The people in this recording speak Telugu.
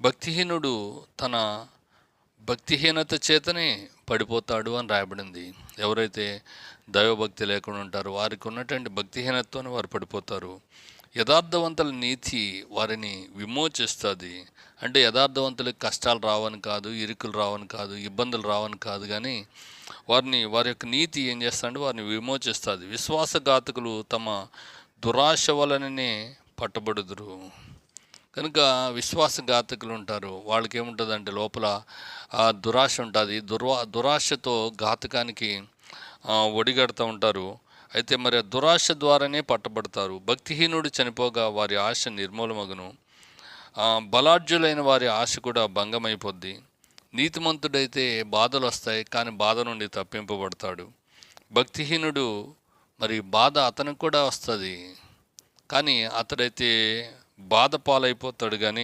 భక్తిహీనుడు తన భక్తిహీనత చేతనే పడిపోతాడు అని రాయబడింది. ఎవరైతే దైవభక్తి లేకుండా ఉంటారో వారికి ఉన్నటువంటి భక్తిహీనతతోనే వారు పడిపోతారు. యథార్థవంతుల నీతి వారిని విమోచిస్తుంది. అంటే యథార్థవంతులకు కష్టాలు రావని కాదు ఇరుకులు రావని కాదు ఇబ్బందులు రావని కాదు కానీ వారిని వారి యొక్క నీతి ఏం చేస్తాడు వారిని విమోచిస్తుంది. విశ్వాసఘాతకులు తమ దురాశ వలననే పట్టబడుదురు. కనుక విశ్వాసఘాతకులు ఉంటారు. వాళ్ళకి ఏముంటుందంటే లోపల దురాశ ఉంటుంది. దుర్వా దురాశతో ఘాతకానికి ఒడిగడుతూ ఉంటారు. అయితే మరి ఆ దురాశ ద్వారానే పట్టబడతారు. భక్తిహీనుడు చనిపోగా వారి ఆశ నిర్మూలమగును. బలాఢ్యులైన వారి ఆశ కూడా భంగమైపోద్ది. నీతిమంతుడైతే బాధలు వస్తాయి కానీ బాధ నుండి తప్పింపబడతాడు. భక్తిహీనుడు మరి బాధ అతనికి కూడా వస్తుంది. కానీ అతడైతే బాధ పాలైపోతాడు కానీ